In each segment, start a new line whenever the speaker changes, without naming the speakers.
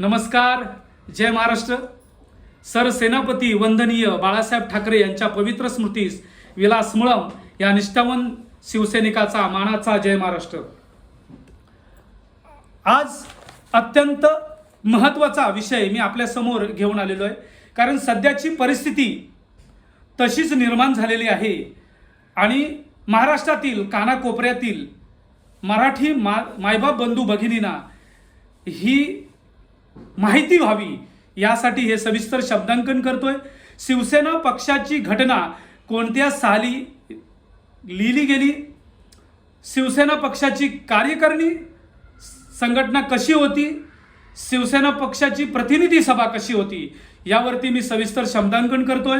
नमस्कार जय महाराष्ट्र. सरसेनापती वंदनीय बाळासाहेब ठाकरे यांच्या पवित्र स्मृतीस विलास मुळम या निष्ठावन शिवसैनिकाचा मानाचा जय महाराष्ट्र. आज अत्यंत महत्त्वाचा विषय मी आपल्यासमोर घेऊन आलेलो आहे. कारण सध्याची परिस्थिती तशीच निर्माण झालेली आहे. आणि महाराष्ट्रातील कानाकोपऱ्यातील मराठी मा मायबाप बंधू भगिनींना ही माहिती व्हावी. यासाठी हे सविस्तर शब्दांकन करतोय. शिवसेना पक्षाची घटना कोणत्या साली लिहिली गेली? शिवसेना पक्षाची कार्यकारिणी संघटना कशी होती? शिवसेना पक्षाची प्रतिनिधी सभा कशी होती? यावरती मी सविस्तर शब्दांकन करतोय.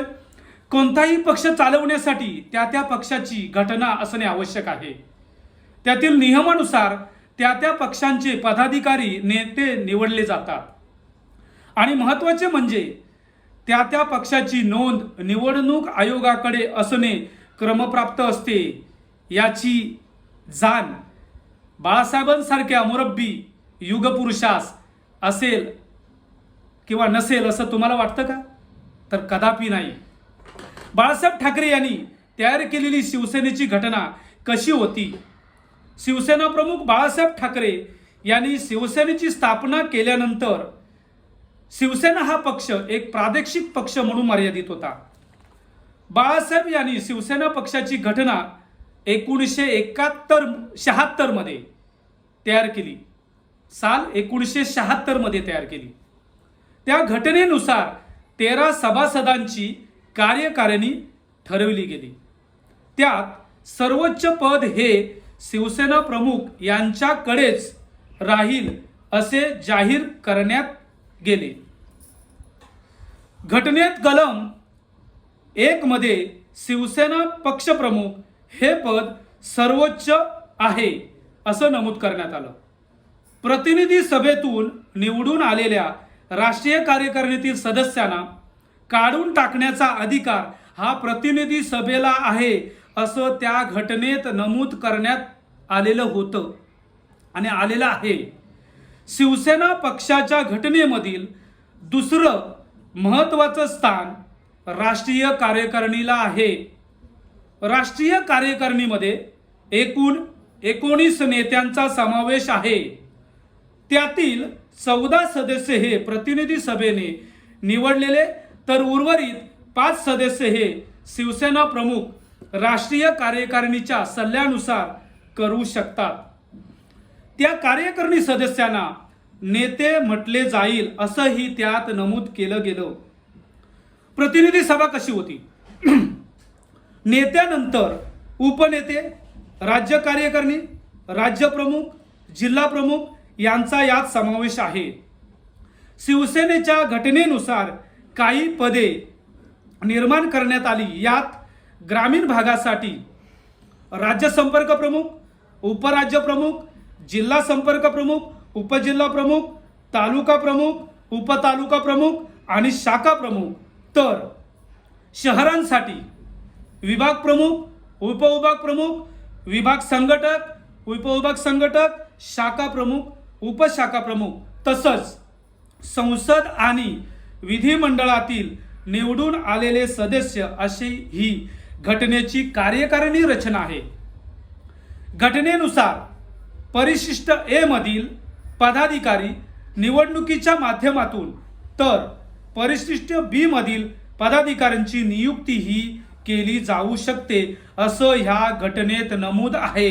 कोणताही पक्ष चालवण्यासाठी त्या त्या पक्षाची घटना असणे आवश्यक आहे. त्यातील नियमानुसार त्या त्या पक्षांचे पदाधिकारी नेते निवडले जातात. आणि महत्त्वाचे म्हणजे त्या त्या पक्षाची नोंद निवडणूक आयोगाकडे असणे क्रमप्राप्त असते. याची जाण बाळासाहेबांसारख्या मुरब्बी युगपुरुषास असेल किंवा नसेल असं तुम्हाला वाटतं का? तर कदापि नाही. बाळासाहेब ठाकरे यांनी तयार केलेली शिवसेनेची घटना कशी होती? शिवसेना प्रमुख बाळासाहेब ठाकरे यांनी शिवसेनेची स्थापना केल्यानंतर शिवसेना हा पक्ष एक प्रादेशिक पक्ष म्हणून मर्यादित होता. बाळासाहेब यांनी शिवसेना पक्षाची घटना एकोणीसशे एकाहत्तर शहात्तरमध्ये तयार केली. साल एकोणीसशे शहात्तरमध्ये तयार केली. त्या घटनेनुसार तेरा सभासदांची कार्यकारिणी ठरवली गेली. त्यात सर्वोच्च पद हे शिवसेना प्रमुख यांच्याकडेच राहील असे जाहीर करण्यात गेले. घटनेत कलम एकमध्ये शिवसेना पक्षप्रमुख हे पद सर्वोच्च आहे असं नमूद करण्यात आलं. प्रतिनिधी सभेतून निवडून आलेल्या राष्ट्रीय कार्यकारिणीतील सदस्यांना काढून टाकण्याचा अधिकार हा प्रतिनिधी सभेला आहे असं त्या घटनेत नमूद करण्यात आलेलं होतं. आणि आलेलं आहे. शिवसेना पक्षाच्या घटनेमधील दुसरं महत्त्वाचं स्थान राष्ट्रीय कार्यकारिणीला आहे. राष्ट्रीय कार्यकारिणीमध्ये एकूण एकोणीस नेत्यांचा समावेश आहे. त्यातील चौदा सदस्य हे प्रतिनिधी सभेने निवडलेले तर उर्वरित पाच सदस्य हे शिवसेना प्रमुख राष्ट्रीय कार्यकारिणीच्या सल्ल्यानुसार करू शकतात. त्या कार्यकारिणी सदस्यांना नेते म्हटले जाईल असंही त्यात नमूद केलं गेलं. प्रतिनिधी सभा कशी होती? नेत्यानंतर उपनेते राज्य कार्यकारिणी राज्यप्रमुख जिल्हा प्रमुख यांचा यात समावेश आहे. शिवसेनेच्या घटनेनुसार काही पदे निर्माण करण्यात आली यात ग्रामीण भागासाठी राज्य संपर्क प्रमुख उपराज्य प्रमुख जिल्हा संपर्क प्रमुख उपजिल्हा प्रमुख तालुका प्रमुख उपतालुका प्रमुख आणि शाखा प्रमुख. तर शहरांसाठी विभाग प्रमुख उपविभाग प्रमुख विभाग संघटक उपविभाग संघटक शाखा प्रमुख उपशाखा प्रमुख. तसंच संसद आणि विधिमंडळातील निवडून आलेले सदस्य अशी ही घटनेची कार्यकारिणी रचना आहे. घटनेनुसार परिशिष्ट ए मधील पदाधिकारी निवडणुकीच्या माध्यमातून तर परिशिष्ट बी मधील पदाधिकाऱ्यांची नियुक्ती ही केली जाऊ शकते असं ह्या घटनेत नमूद आहे.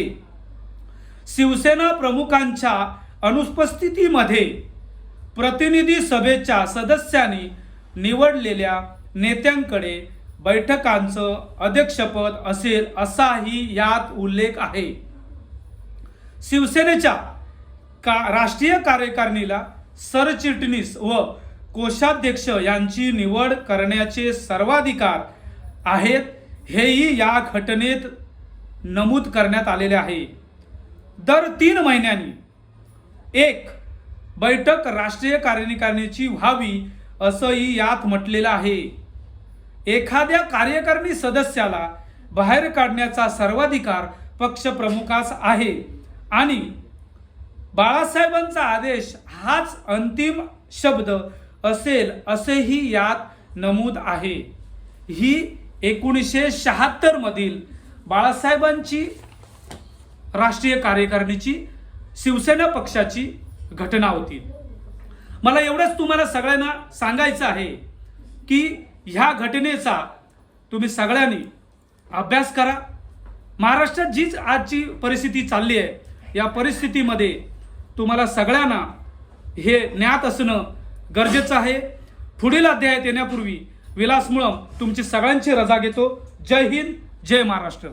शिवसेना प्रमुखांच्या अनुपस्थितीमध्ये प्रतिनिधी सभेच्या सदस्यांनी निवडलेल्या नेत्यांकडे बैठकांचं अध्यक्षपद असेल असाही यात उल्लेख आहे. शिवसेनेच्या का राष्ट्रीय कार्यकारिणीला सरचिटणीस व कोषाध्यक्ष यांची निवड करण्याचे सर्वाधिकार आहेत हेही या घटनेत नमूद करण्यात आलेले आहे. दर तीन महिन्यांनी एक बैठक राष्ट्रीय कार्यकारिणीची व्हावी असंही यात म्हटलेलं आहे. एखाद्या कार्यकारिणी सदस्याला बाहेर काढण्याचा सर्वाधिकार पक्षप्रमुखास आहे. आणि बाळासाहेबांचा आदेश हाच अंतिम शब्द असेल असेही यात नमूद आहे. ही एकोणीसशे शहात्तरमधील बाळासाहेबांची राष्ट्रीय कार्यकारिणीची शिवसेना पक्षाची घटना होती. मला एवढंच तुम्हाला सगळ्यांना सांगायचं आहे की ह्या घटनेचा तुम्ही सगळ्यांनी अभ्यास करा. महाराष्ट्रात जीच आजची परिस्थिती चालली आहे या परिस्थितीमध्ये तुम्हाला सगळ्यांना हे ज्ञात असणं गरजेचं आहे. पुढील अध्यायात येण्यापूर्वी विलास मुळम तुमची सगळ्यांची रजा घेतो. जय हिंद जय महाराष्ट्र.